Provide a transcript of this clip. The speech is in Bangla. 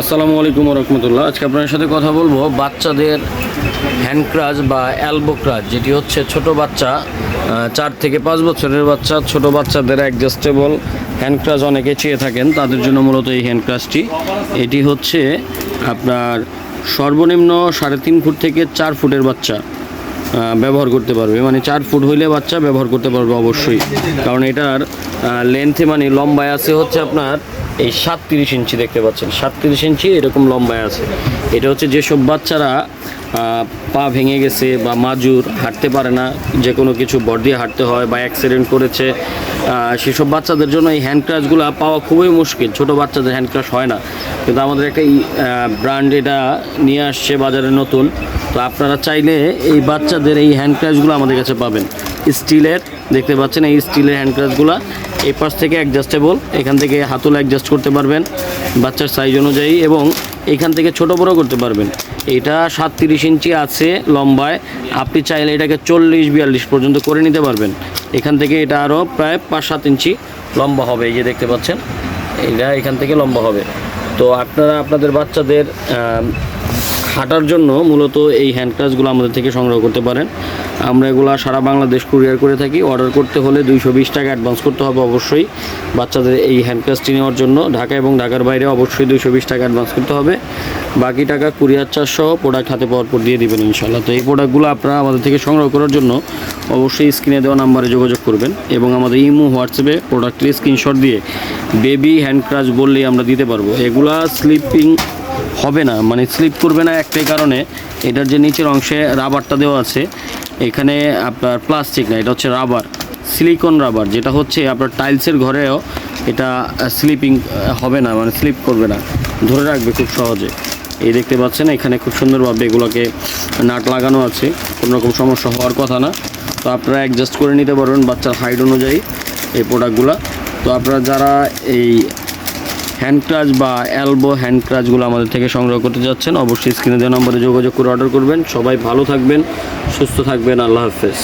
আসসালামু আলাইকুম রহমতুল্লাহ আজকে আপনার সাথে কথা বলব বাচ্চাদের হ্যান্ড ক্রাচ বা অ্যালবো ক্রাজ যেটি হচ্ছে ছোট বাচ্চা চার থেকে পাঁচ বছরের বাচ্চা। ছোট বাচ্চাদের অ্যাডজাস্টেবল হ্যান্ড ক্রাজ অনেকে চেয়ে থাকেন, তাদের জন্য মূলত এই হ্যান্ড ক্রাচটি এটি হচ্ছে আপনার সর্বনিম্ন সাড়ে তিন ফুট থেকে চার ফুটের বাচ্চা। ব্যবহার করতে পারবে। মানে চার ফুট হইলে বাচ্চা ব্যবহার করতে পারবে অবশ্যই। কারণ এটার লেন্থে মানে লম্বায় আছে হচ্ছে আপনার এই সাতত্রিশ ইঞ্চি দেখতে পাচ্ছেন। সাতত্রিশ ইঞ্চি এরকম লম্বায় আছে। এটা হচ্ছে যেসব বাচ্চারা পা ভেঙে গেছে বা মাজুর, হাঁটতে পারে না যে কোনো কিছু বর দিয়ে হাঁটতে হয় বা অ্যাক্সিডেন্ট করেছে সেসব বাচ্চাদের জন্য এই হ্যান্ড ক্রাচগুলো পাওয়া খুবই মুশকিল। ছোট বাচ্চাদের হ্যান্ড ক্রাশ হয় না। কিন্তু আমাদের একটা ব্র্যান্ড এটা নিয়ে আসছে বাজারে নতুন। তো আপনারা চাইলে এই বাচ্চাদের এই হ্যান্ড ক্রাচগুলো আমাদের কাছে পাবেন। স্টিলের, দেখতে পাচ্ছেন এই স্টিলের হ্যান্ড ক্রাচগুলো এই পাশ থেকে অ্যাডজাস্টেবল এখান থেকে হাতল অ্যাডজাস্ট করতে পারবেন। বাচ্চার সাইজ অনুযায়ী এবং এখান থেকে ছোট বড় করতে পারবেন। এটা সাতত্রিশ ইঞ্চি আছে লম্বায়। আপনি চাইলে এটাকে চল্লিশ, বিয়াল্লিশ পর্যন্ত করে নিতে পারবেন। এখান থেকে এটা আরও প্রায় পাঁচ সাত ইঞ্চি লম্বা হবে, এই যে দেখতে পাচ্ছেন। এটা এখান থেকে লম্বা হবে। তো আপনারা, আপনাদের বাচ্চাদের হাঁটার জন্য মূলত এই হ্যান্ড ক্রাচগুলো আমাদের থেকে সংগ্রহ করতে পারেন। আমরা এগুলো সারা বাংলাদেশ কুরিয়ার করে থাকি। অর্ডার করতে হলে দুইশো বিশ টাকা অ্যাডভান্স করতে হবে অবশ্যই। বাচ্চাদের এই হ্যান্ড ক্রাচটি নেওয়ার জন্য ঢাকা এবং ঢাকার বাইরে অবশ্যই দুইশো বিশ টাকা অ্যাডভান্স করতে হবে। বাকি টাকা কুরিয়ার চার্জ সহ প্রোডাক্ট হাতে পাওয়ার পর দিয়ে দেবেন ইনশাল্লাহ তো এই প্রোডাক্টগুলো আপনারা আমাদের থেকে সংগ্রহ করার জন্য অবশ্যই স্ক্রিনে দেওয়া নাম্বারে যোগাযোগ করবেন এবং আমাদের ইমো, হোয়াটসঅ্যাপে প্রোডাক্টের স্ক্রিনশট দিয়ে বেবি হ্যান্ড ক্রাচ বললেই আমরা দিতে পারব। এগুলা স্লিপিং হবে না মানে স্লিপ করবে না একটাই কারণে। এটার যে নিচের অংশে রাবারটা দেওয়া আছে, এখানে আপনার প্লাস্টিক না, এটা হচ্ছে রাবার সিলিকন রাবার যেটা হচ্ছে আপনার টাইলসের ঘরেও এটা স্লিপিং হবে না মানে স্লিপ করবে না। ধরে রাখবে খুব সহজে। এই দেখতে পাচ্ছেন, এখানে খুব সুন্দরভাবে এগুলোকে নাট লাগানো আছে, কোনো রকম সমস্যা হওয়ার কথা না। তো আপনারা অ্যাডজাস্ট করে নিতে পারবেন বাচ্চার হাইট অনুযায়ী এই প্রোডাক্টগুলো তো আপনারা যারা এই হ্যান্ড ক্রাচ বা অ্যালবো হ্যান্ড ক্রাচগুলো আমাদের থেকে সংগ্রহ করতে যাচ্ছেন। অবশ্যই স্ক্রিনে দেওয়া নম্বরে যোগাযোগ করে অর্ডার করবেন। সবাই ভালো থাকবেন, সুস্থ থাকবেন। আল্লাহ হাফেজ।